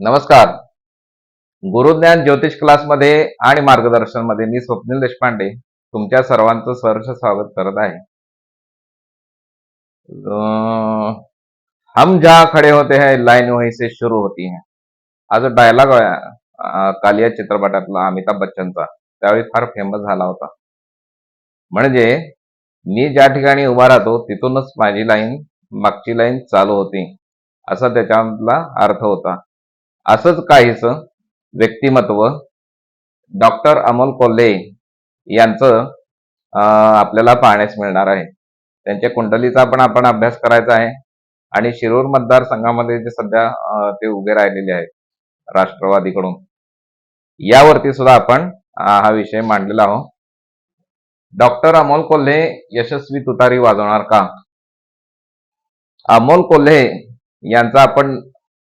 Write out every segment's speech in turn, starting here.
नमस्कार. गुरुज्ञान ज्योतिष क्लासमध्ये आणि मार्गदर्शनमध्ये मी स्वप्नील देशपांडे तुमच्या सर्वांचं सहर्ष स्वागत करत आहे. अं, हम जहा खडे होते हैं लाईन वहीं से शुरू होती है. हा जो डायलॉग कालिया चित्रपटातला अमिताभ बच्चनचा. त्यावेळी फार फेमस झाला होता. म्हणजे मी ज्या ठिकाणी उभा राहतो तिथूनच माझी लाईन मागची लाईन चालू होती. असा त्याच्यामधला अर्थ होता. असंच काहीच व्यक्तिमत्व डॉक्टर अमोल कोल्हे यांचं आपल्याला पाहण्यास मिळणार आहे. त्यांच्या कुंडलीचा पण आपण अभ्यास करायचा आहे आणि शिरूर मतदारसंघामध्ये जे सध्या ते उभे राहिलेले आहेत राष्ट्रवादीकडून. यावरती सुद्धा आपण हा विषय मांडलेला आहोत. डॉक्टर अमोल कोल्हे यशस्वी तुतारी वाजवणार का? अमोल कोल्हे यांचा आपण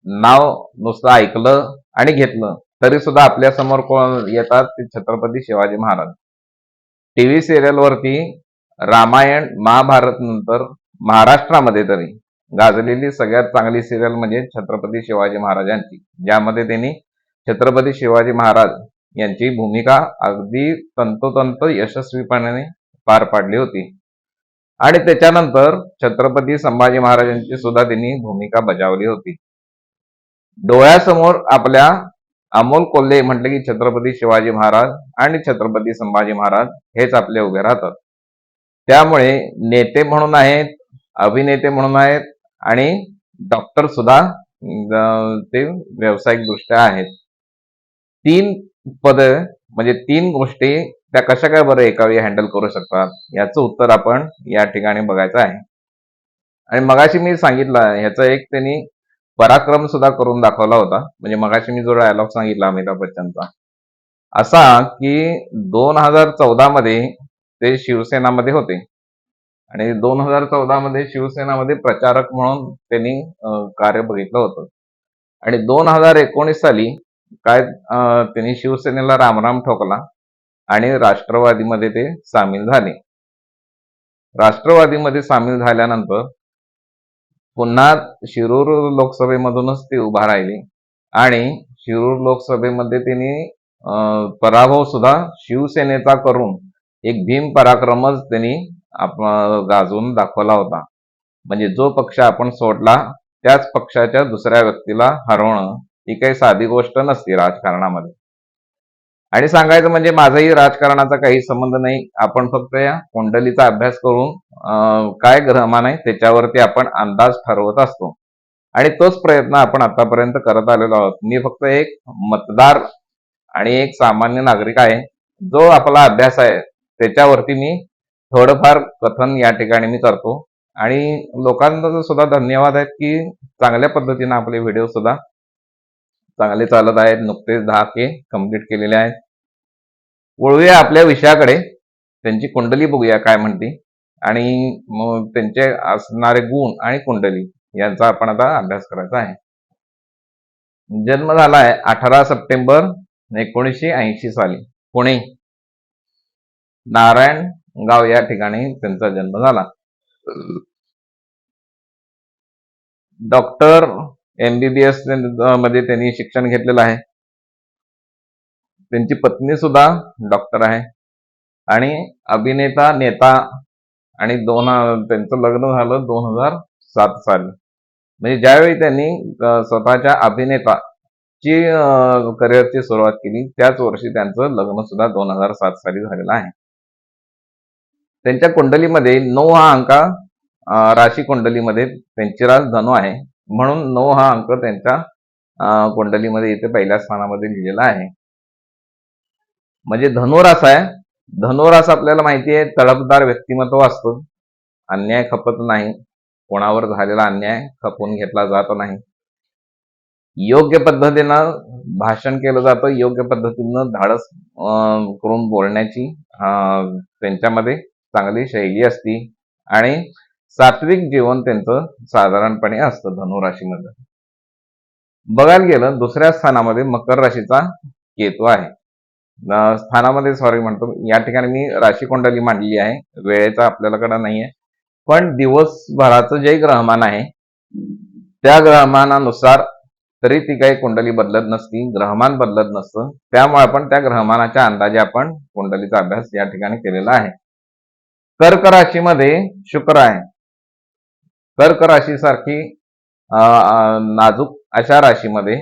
नाव नुसतं ऐकलं आणि घेतलं तरी सुद्धा आपल्यासमोर कोण येतात? ते छत्रपती शिवाजी महाराज. टीव्ही सिरियल वरती रामायण महाभारत नंतर महाराष्ट्रामध्ये तरी गाजलेली सगळ्यात चांगली सिरियल म्हणजे छत्रपती शिवाजी महाराजांची ज्यामध्ये त्यांनी छत्रपती शिवाजी महाराज यांची भूमिका अगदी तंतोतंत यशस्वीपणाने पार पाडली होती. आणि त्याच्यानंतर छत्रपती संभाजी महाराजांची सुद्धा त्यांनी भूमिका बजावली होती. डोळ्यासमोर आपल्या अमोल कोल्हे म्हटलं की छत्रपती शिवाजी महाराज आणि छत्रपती संभाजी महाराज हेच आपले उभे राहतात. त्यामुळे नेते म्हणून आहेत अभिनेते म्हणून आहेत आणि डॉक्टर सुद्धा ते व्यावसायिक दृष्ट्या आहेत. तीन पद म्हणजे तीन गोष्टी त्या कशा काय बरं एकावेळी हँडल करू शकतात याचं उत्तर आपण या ठिकाणी बघायचं आहे. आणि मगाशी मी सांगितलं ह्याचं एक त्यांनी पराक्रम सुद्धा करून दाखवला होता. म्हणजे मगाशी मी जो डायलॉग सांगितला अमिताभ बच्चनचा असा की दोन हजार चौदा मध्ये ते शिवसेनामध्ये होते. आणि दोन हजार चौदा मध्ये शिवसेनामध्ये प्रचारक म्हणून त्यांनी कार्य बघितलं होतं. आणि दोन हजार एकोणीस साली काय त्यांनी शिवसेनेला रामराम ठोकला आणि राष्ट्रवादीमध्ये ते सामील झाले. राष्ट्रवादीमध्ये सामील झाल्यानंतर पुन्हा शिरूर लोकसभेमधूनच ती उभा राहिली. आणि शिरूर लोकसभेमध्ये त्यांनी अं, पराभव सुद्धा शिवसेनेचा करून एक भीम पराक्रमच त्यांनी आप- गाजवून दाखवला होता. म्हणजे जो पक्ष आपण सोडला त्याच पक्षाच्या दुसऱ्या व्यक्तीला हरवणं ही काही साधी गोष्ट नसती राजकारणामध्ये. आणि सांगायचं म्हणजे माझाही राजकारणाचा काही संबंध नाही. आपण फक्त या कुंडलीचा अभ्यास करून काय ग्रहमान आहे त्याच्यावरती आपण अंदाज ठरवत असतो. आणि तोच प्रयत्न आपण आतापर्यंत करत आलेलो आहोत. मी फक्त एक मतदार आणि एक सामान्य नागरिक आहे. जो आपला अभ्यास आहे त्याच्यावरती मी थोडंफार कथन या ठिकाणी मी करतो. आणि लोकांचा सुद्धा धन्यवाद आहेत की चांगल्या पद्धतीने आपले व्हिडिओ सुद्धा चांगले चालत आहेत. नुकतेच दहा के कंप्लीट केलेले आहेत. वळूया आपल्या विषयाकडे. त्यांची कुंडली बघूया काय म्हणते. आणि मग त्यांचे असणारे गुण आणि कुंडली यांचा आपण आता अभ्यास करायचा आहे. जन्म झाला आहे अठरा सप्टेंबर एकोणीसशे ऐंशी साली पुणे. नारायण गाव या ठिकाणी त्यांचा जन्म झाला. डॉक्टर एमबीबीएसमध्ये त्यांनी शिक्षण घेतलेलं आहे. त्यांची पत्नी सुद्धा डॉक्टर आहे. आणि अभिनेता नेता आणि दोन त्यांचं लग्न झालं दोन हजार सात साली. म्हणजे ज्यावेळी त्यांनी स्वतःच्या अभिनेता ची करिअरची सुरुवात केली त्याच वर्षी त्यांचं लग्न सुद्धा दोन हजार सात साली झालेलं आहे. त्यांच्या कुंडलीमध्ये नऊ हा अंक राशी कुंडलीमध्ये त्यांची राज धनु आहे. म्हणून नऊ हा अंक त्यांच्या कुंडलीमध्ये इथे पहिल्या स्थानामध्ये लिहिलेला आहे. म्हणजे धनुरास आहे. धनुरास आपल्याला माहिती आहे तडफदार व्यक्तिमत्व असतं. अन्याय खपत नाही. कोणावर झालेला अन्याय खपून घेतला जात नाही. योग्य पद्धतीनं भाषण केलं जातं. योग्य पद्धतीनं धाडस अं, करून बोलण्याची त्यांच्यामध्ये चांगली शैली असती. आणि सात्विक जीवन त्यांचं साधारणपणे असतं धनुराशीमध्ये. बघायला गेलं दुसऱ्या स्थानामध्ये मकर राशीचा केतू आहे. स्थानामध्ये सॉरी म्हणतो. या ठिकाणी मी राशी कुंडली मांडली आहे. वेळेचा आपल्याकडे नाहीये. पण दिवसभराचं जे ग्रहमान आहे त्या ग्रहमानानुसार तरी ती काही कुंडली बदलत नसती ग्रहमान बदलत नसतं. त्यामुळे आपण त्या ग्रहमानाच्या अंदाजे आपण कुंडलीचा अभ्यास या ठिकाणी केलेला आहे. कर्क राशीमध्ये शुक्र आहे. कर्क राशी सारखी नाजूक अशा राशीमध्ये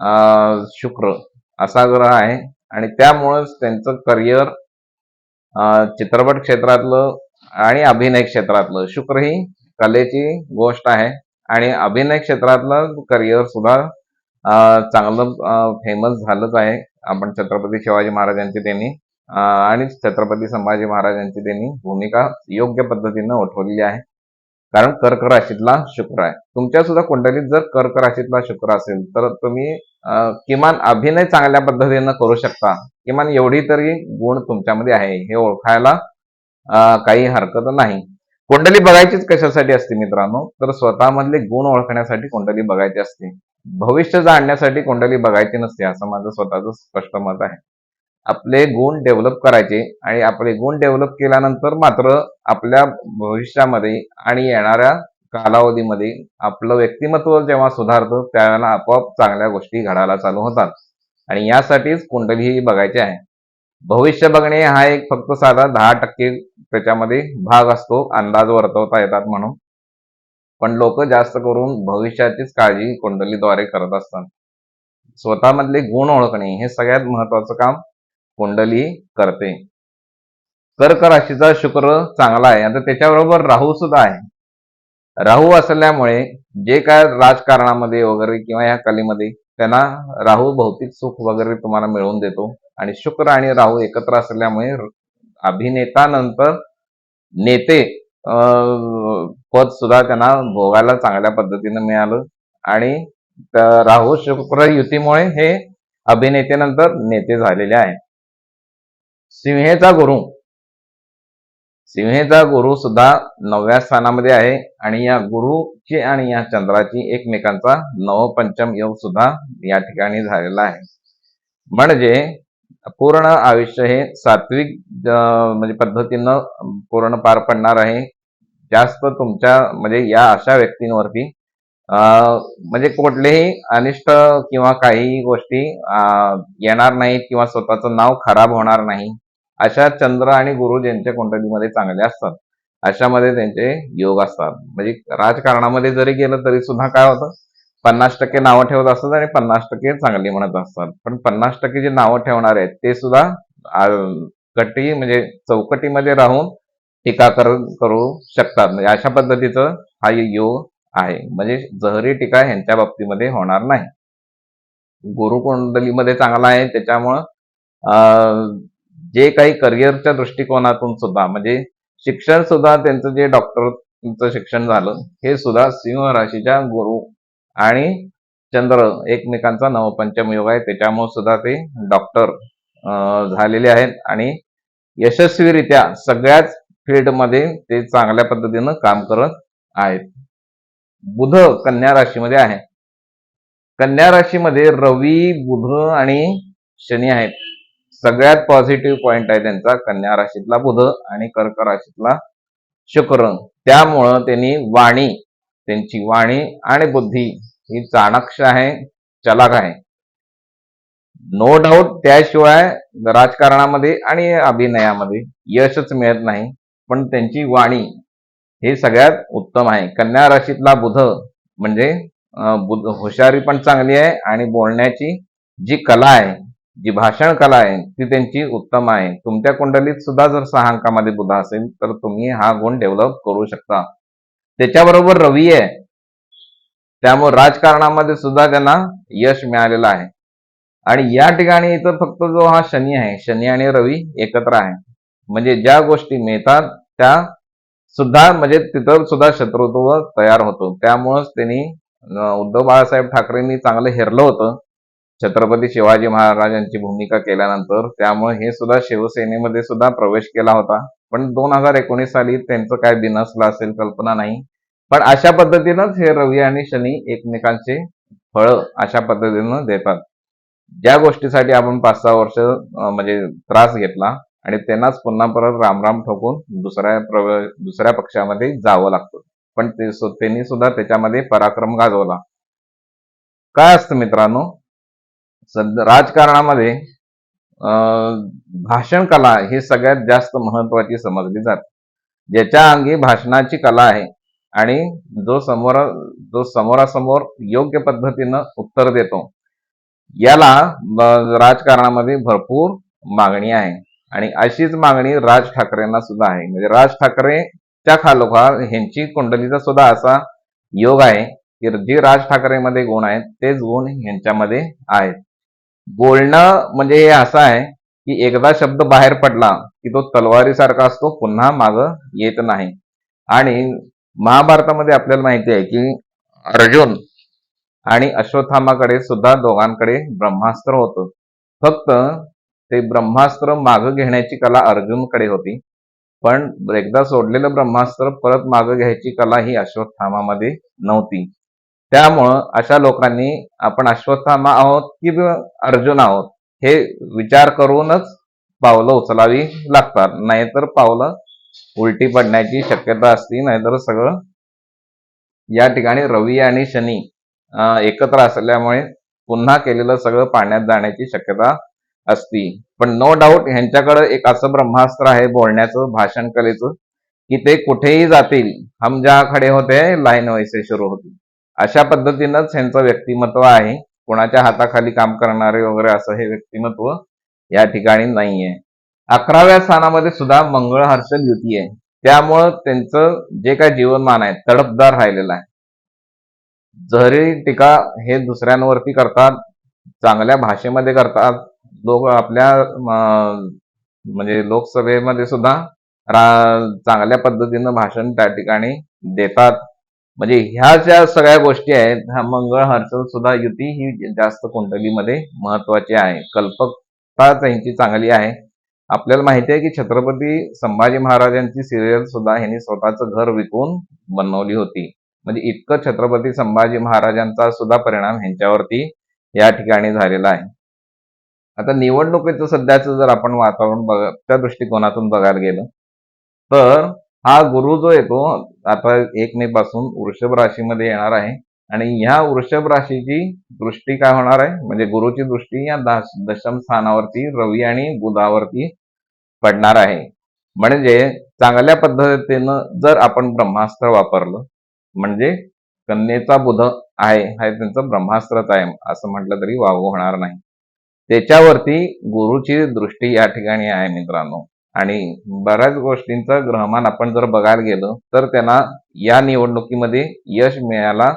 अं, शुक्र असा ग्रह आहे. आणि त्यामुळेच त्यांचं करिअर चित्रपट क्षेत्रातलं आणि अभिनय क्षेत्रातलं शुक्र ही कलेची गोष्ट आहे. आणि अभिनय क्षेत्रातलं करिअर सुद्धा चांगलं फेमस झालंच आहे. आपण छत्रपती शिवाजी महाराजांची त्यांनी आणि छत्रपती संभाजी महाराजांची त्यांनी भूमिका योग्य पद्धतीनं उठवलेली आहे. कारण कर्क राशीतला शुक्र आहे. तुमच्या सुद्धा कुंडलीत जर कर्क राशीतला शुक्र असेल तर तुम्ही किमान अभिनय चांगल्या पद्धतीनं करू शकता. किमान एवढी तरी गुण तुमच्यामध्ये आहे हे ओळखायला काही हरकत नाही. कुंडली बघायचीच कशासाठी असते मित्रांनो? तर स्वतःमधले गुण ओळखण्यासाठी कुंडली बघायची असते. भविष्य जाणण्यासाठी कुंडली बघायची नसते असं माझं स्वतःचं स्पष्ट मत आहे. आपले गुण डेव्हलप करायचे आणि आपले गुण डेव्हलप केल्यानंतर मात्र आपल्या भविष्यामध्ये आणि येणाऱ्या कालावधीमध्ये आपलं व्यक्तिमत्व जेव्हा सुधारतं त्यावेळेला आपोआप चांगल्या गोष्टी घडायला चालू होतात. आणि यासाठीच कुंडली ही बघायची आहे. भविष्य बघणे हा एक फक्त साधा दहा टक्के त्याच्यामध्ये भाग असतो अंदाज वर्तवता येतात म्हणून. पण लोक जास्त करून भविष्याचीच काळजी कुंडलीद्वारे करत असतात. स्वतःमधले गुण ओळखणे हे सगळ्यात महत्वाचं काम कुंडली करते. कर्क राशीचा शुक्र चांगला आहे. आता त्याच्याबरोबर राहू सुद्धा आहे. राहू असल्यामुळे जे काय राजकारणामध्ये वगैरे किंवा या कलेमध्ये त्यांना राहू भौतिक सुख वगैरे तुम्हाला मिळवून देतो. आणि शुक्र आणि राहू एकत्र असल्यामुळे अभिनेतानंतर नेते पद सुद्धा त्यांना भोगायला चांगल्या पद्धतीनं मिळालं. आणि राहू शुक्र युतीमुळे हे अभिनेतेनंतर नेते झालेले आहेत सिंहेचा गुरु. सिंहेचा गुरु सुद्धा नवव्या स्थानामध्ये आहे आणि या गुरुची आणि या चंद्राची एकमेकांचा नवपंचम योग सुद्धा या ठिकाणी झालेला आहे. म्हणजे पूर्ण आयुष्य हे सात्विक म्हणजे पद्धतीनं पूर्ण पार पडणार आहे. जास्त तुमच्या म्हणजे या अशा व्यक्तींवरती म्हणजे कुठलेही अनिष्ट किंवा काही गोष्टी येणार नाहीत किंवा स्वतःचं नाव खराब होणार नाही अशा चंद्र आणि गुरु ज्यांच्या कुंडलीमध्ये चांगले असतात अशामध्ये त्यांचे योग असतात. म्हणजे राजकारणामध्ये जरी गेलं तरी सुद्धा काय होतं? पन्नास टक्के नावं ठेवत असतात आणि पन्नास टक्के चांगली म्हणत असतात. पण पन्नास टक्के जे नावं ठेवणार आहेत ते सुद्धा कटी म्हणजे चौकटीमध्ये राहून टीका करू शकतात. म्हणजे अशा पद्धतीचं हा योग आहे. म्हणजे जहरी टीका ह्यांच्या बाबतीमध्ये होणार नाही. गुरुकुंडलीमध्ये चांगला आहे. त्याच्यामुळं जे काही करिअरच्या दृष्टिकोनातून सुद्धा म्हणजे शिक्षण सुद्धा त्यांचं जे डॉक्टरचं शिक्षण झालं हे सुद्धा सिंह राशीच्या गुरु आणि चंद्र एकमेकांचा नवपंचम योग आहे. त्याच्यामुळे सुद्धा ते डॉक्टर झालेले आहेत. आणि यशस्वीरित्या सगळ्याच फील्डमध्ये ते चांगल्या पद्धतीनं काम करत आहेत. बुध कन्या राशीमध्ये आहे. कन्या राशीमध्ये रवी बुध आणि शनी आहेत. सगळ्यात पॉझिटिव्ह पॉइंट आहे त्यांचा कन्या राशीतला बुध आणि कर्क राशीतला शुक्र. त्यामुळं त्यांनी वाणी त्यांची वाणी आणि बुद्धी ही चाणक्ष आहे चलाक आहे. नो डाऊट त्याशिवाय राजकारणामध्ये आणि अभिनयामध्ये यशच मिळत नाही पण त्यांची वाणी हे सगळ्यात उत्तम आहे. कन्या राशीतला बुध म्हणजे हुशारी पण चांगली आहे आणि बोलण्याची जी कला आहे जी भाषण कला आहे ती त्यांची उत्तम आहे. तुमच्या कुंडलीत सुद्धा जर सहा अंकामध्ये बुध असेल तर तुम्ही हा गुण डेव्हलप करू शकता. त्याच्याबरोबर रवी आहे. त्यामुळे राजकारणामध्ये सुद्धा त्यांना यश मिळालेलं आहे. आणि या ठिकाणी इथं फक्त जो हा शनी आहे शनी आणि रवी एकत्र आहे. म्हणजे ज्या गोष्टी मिळतात त्या सुद्धा म्हणजे तिथं सुद्धा शत्रुत्व तयार होतो. त्यामुळंच त्यांनी उद्धव बाळासाहेब ठाकरेंनी चांगलं हेरलं होतं. छत्रपती शिवाजी महाराजांची भूमिका केल्यानंतर त्यामुळे हे सुद्धा शिवसेनेमध्ये सुद्धा प्रवेश केला होता. पण दोन हजार एकोणीस साली त्यांचं काय बिनसलं असेल कल्पना नाही. पण अशा पद्धतीनंच हे रवी आणि शनी एकमेकांचे फळ अशा पद्धतीनं देतात. ज्या गोष्टीसाठी आपण पाच सहा वर्ष म्हणजे त्रास घेतला आणि त्यांनाच पुन्हा परत रामराम ठोकून दुसऱ्या दुसऱ्या पक्षामध्ये जावं लागतं. पण ते त्यांनी सुद्धा त्याच्यामध्ये पराक्रम गाजवला. काय असतं मित्रांनो? सध्या राजकारणामध्ये अं, भाषण कला ही सगळ्यात जास्त महत्वाची समजली जाते. ज्याच्या अंगी भाषणाची कला आहे आणि जो समोर जो समोरासमोर योग्य पद्धतीनं उत्तर देतो याला राजकारणामध्ये भरपूर मागणी आहे. आणि अशीच मागणी राज ठाकरेंना सुद्धा आहे. म्हणजे राज ठाकरे त्या खालोखाल ह्यांची कुंडलीचा सुद्धा असा योग आहे की जे राज ठाकरेमध्ये गुण आहेत तेच गुण ह्यांच्यामध्ये आहेत. बोलणं म्हणजे हे असं आहे की एकदा शब्द बाहेर पडला की तो तलवारीसारखा असतो पुन्हा माग येत नाही. आणि महाभारतामध्ये आपल्याला माहिती आहे की अर्जुन आणि अश्वत्थामाकडे सुद्धा दोघांकडे ब्रह्मास्त्र होतं. फक्त ते ब्रह्मास्त्र मागं घेण्याची कला अर्जुनकडे होती. पण एकदा सोडलेलं ब्रह्मास्त्र परत मागं घ्यायची कला ही अश्वत्थामामध्ये नव्हती. त्यामुळं अशा लोकांनी आपण अश्वत्थामा आहोत की अर्जुन आहोत हे विचार करूनच पावलं उचलावी लागतात. नाहीतर पावलं उलटी पडण्याची शक्यता असती नाहीतर सगळं या ठिकाणी रवी आणि शनी एकत्र असल्यामुळे पुन्हा केलेलं सगळं पाण्यात जाण्याची शक्यता असती. पण नो डाऊट ह्यांच्याकडे एक असं ब्रह्मास्त्र आहे बोलण्याचं भाषण कलेचं की ते कुठेही जातील हम ज्या खडे होते लाईन वैसे सुरू होती अशा पद्धतीनंच ह्यांचं व्यक्तिमत्व आहे. कोणाच्या हाताखाली काम करणारे वगैरे असं हे व्यक्तिमत्व या ठिकाणी नाहीये. अकराव्या स्थानामध्ये सुद्धा मंगळ हर्षल युती आहे. त्यामुळं त्यांचं जे काय जीवनमान आहे तडपदार राहिलेलं आहे. जहरी टीका हे दुसऱ्यांवरती करतात चांगल्या भाषेमध्ये करतात लोक आपल्या म्हणजे लोकसभेमध्ये सुद्धा चांगल्या पद्धतीनं भाषण त्या ठिकाणी देतात. म्हणजे ह्या ज्या सगळ्या गोष्टी आहेत ह्या मंगळ हर्षल सुद्धा युती ही जास्त कुंडलीमध्ये महत्वाची आहे. कल्पकता त्यांची चांगली आहे. आपल्याला माहिती आहे की छत्रपती संभाजी महाराजांची सिरियल सुद्धा ह्यांनी स्वतःचं घर विकून बनवली होती. म्हणजे इतकं छत्रपती संभाजी महाराजांचा सुद्धा परिणाम ह्यांच्यावरती या ठिकाणी झालेला आहे. आता निवडणुकीचं सध्याचं जर आपण वातावरण बघ त्या दृष्टिकोनातून बघायला गेलं तर हा गुरु जो येतो आता एक मे पासून वृषभ राशीमध्ये येणार आहे. आणि ह्या वृषभ राशीची दृष्टी काय होणार आहे? म्हणजे गुरुची दृष्टी या दशम स्थानावरती रवी आणि बुधावरती पडणार आहे. म्हणजे चांगल्या पद्धतीनं जर आपण ब्रह्मास्त्र वापरलं म्हणजे कन्येचा बुध आहे हा त्यांचं ब्रह्मास्त्रच आहे असं म्हटलं तरी वावग होणार नाही. त्याच्यावरती गुरुची दृष्टी या ठिकाणी आहे मित्रांनो. आणि बऱ्याच गोष्टींचा ग्रहमान आपण जर बघायला गेलो तर त्यांना या निवडणुकीमध्ये यश मिळायला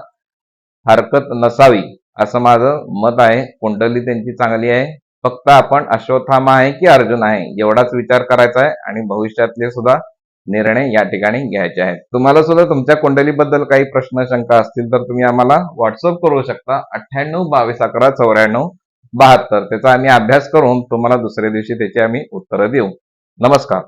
हरकत नसावी असं माझं मत आहे. कुंडली त्यांची चांगली आहे. फक्त आपण अश्वत्थामा आहे की अर्जुन आहे एवढाच विचार करायचा आहे आणि भविष्यातले सुद्धा निर्णय या ठिकाणी घ्यायचे आहेत. तुम्हाला सुद्धा तुमच्या कुंडलीबद्दल काही प्रश्न शंका असतील तर तुम्ही आम्हाला व्हॉट्सअप करू शकता. अठ्ठ्याण्णव बावीस अकरा चौऱ्याण्णव बहात्तर. त्याचा आम्ही अभ्यास करून तुम्हाला दुसऱ्या दिवशी त्याची आम्ही उत्तरं देऊ. नमस्कार.